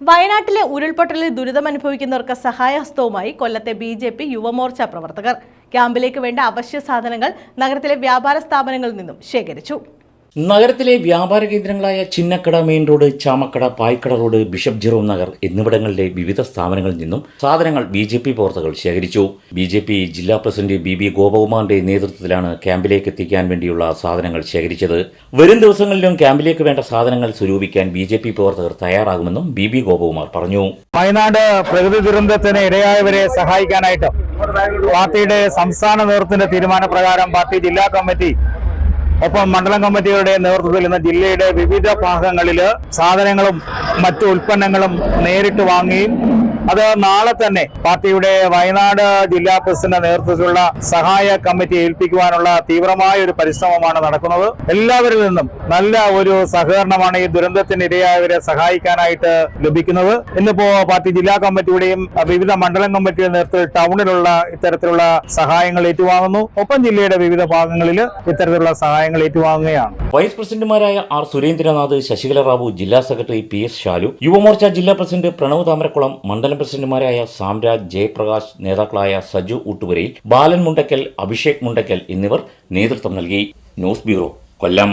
വയനാട്ടിലെ ഉരുൾപൊട്ടലിൽ ദുരിതമനുഭവിക്കുന്നവർക്ക് സഹായഹസ്തവുമായി കൊല്ലത്തെ ബി ജെ പി യുവമോർച്ച പ്രവർത്തകർ. ക്യാമ്പിലേക്ക് വേണ്ട അവശ്യ സാധനങ്ങൾ നഗരത്തിലെ വ്യാപാര സ്ഥാപനങ്ങളിൽ നിന്നും ശേഖരിച്ചു. നഗരത്തിലെ വ്യാപാര കേന്ദ്രങ്ങളായ Chinnakada main road Chamakada Paikada road bishop Jerome Nagar എന്നിവിടങ്ങളിലെ വിവിധ സ്ഥാപനങ്ങളിൽ നിന്നും സാധനങ്ങൾ ബി ജെ പി പ്രവർത്തകർ ശേഖരിച്ചു. ബി ജെ പി ജില്ലാ പ്രസിഡന്റ് ബി ബി ഗോപകുമാറിന്റെ നേതൃത്വത്തിലാണ് ക്യാമ്പിലേക്ക് എത്തിക്കാൻ വേണ്ടിയുള്ള സാധനങ്ങൾ ശേഖരിച്ചത്. വരും ദിവസങ്ങളിലും ക്യാമ്പിലേക്ക് വേണ്ട സാധനങ്ങൾ സ്വരൂപിക്കാൻ ബി ജെ പി പ്രവർത്തകർ തയ്യാറാകുമെന്നും ബി ബി ഗോപകുമാർ പറഞ്ഞു. വയനാട് പ്രകൃതി ദുരന്തത്തിന് ഇടയായവരെ സഹായിക്കാനായിട്ട് പാർട്ടിയുടെ സംസ്ഥാന നേതൃത്വത്തിന്റെ തീരുമാനപ്രകാരം പാർട്ടി ജില്ലാ കമ്മിറ്റി ഒപ്പം മണ്ഡലം കമ്മിറ്റിയുടെ നേതൃത്വത്തിൽ ഇന്ന് ജില്ലയുടെ വിവിധ ഭാഗങ്ങളിൽ സാധനങ്ങളും മറ്റു ഉൽപ്പന്നങ്ങളും നേരിട്ട് വാങ്ങുകയും അത് നാളെ തന്നെ പാർട്ടിയുടെ വയനാട് ജില്ലാ പ്രസിഡന്റ് നേതൃത്വത്തിലുള്ള സഹായ കമ്മിറ്റി ഏൽപ്പിക്കുവാനുള്ള തീവ്രമായ ഒരു പരിശ്രമമാണ് നടക്കുന്നത്. എല്ലാവരിൽ നിന്നും നല്ല ഒരു സഹകരണമാണ് ഈ ദുരന്തത്തിന് ഇരയായവരെ സഹായിക്കാനായിട്ട് ലഭിക്കുന്നത്. ഇന്നിപ്പോ പാർട്ടി ജില്ലാ കമ്മിറ്റിയുടെയും വിവിധ മണ്ഡലം കമ്മിറ്റിയുടെ നേതൃത്വത്തിൽ ടൗണിലുള്ള ഇത്തരത്തിലുള്ള സഹായങ്ങൾ ഏറ്റുവാങ്ങുന്നു. ഒപ്പം ജില്ലയുടെ വിവിധ ഭാഗങ്ങളിൽ ഇത്തരത്തിലുള്ള സഹായങ്ങൾ ഏറ്റുവാങ്ങുകയാണ്. വൈസ് പ്രസിഡന്റുമാരായ ആർ സുരേന്ദ്രനാഥ് ശശികല റാവു ജില്ലാ secretary P S Shalu Yuvamorcha ജില്ലാ പ്രസിഡന്റ് പ്രണവ് താമരക്കുളം മണ്ഡലം പ്രസിഡന്റുമാരായ സാംരാജ് ജയപ്രകാശ് നേതാക്കളായ സജു ഊട്ടുപുരയിൽ ബാലൻ മുണ്ടക്കൽ അഭിഷേക് മുണ്ടക്കൽ എന്നിവർ നേതൃത്വം നൽകി. News bureau Kollam.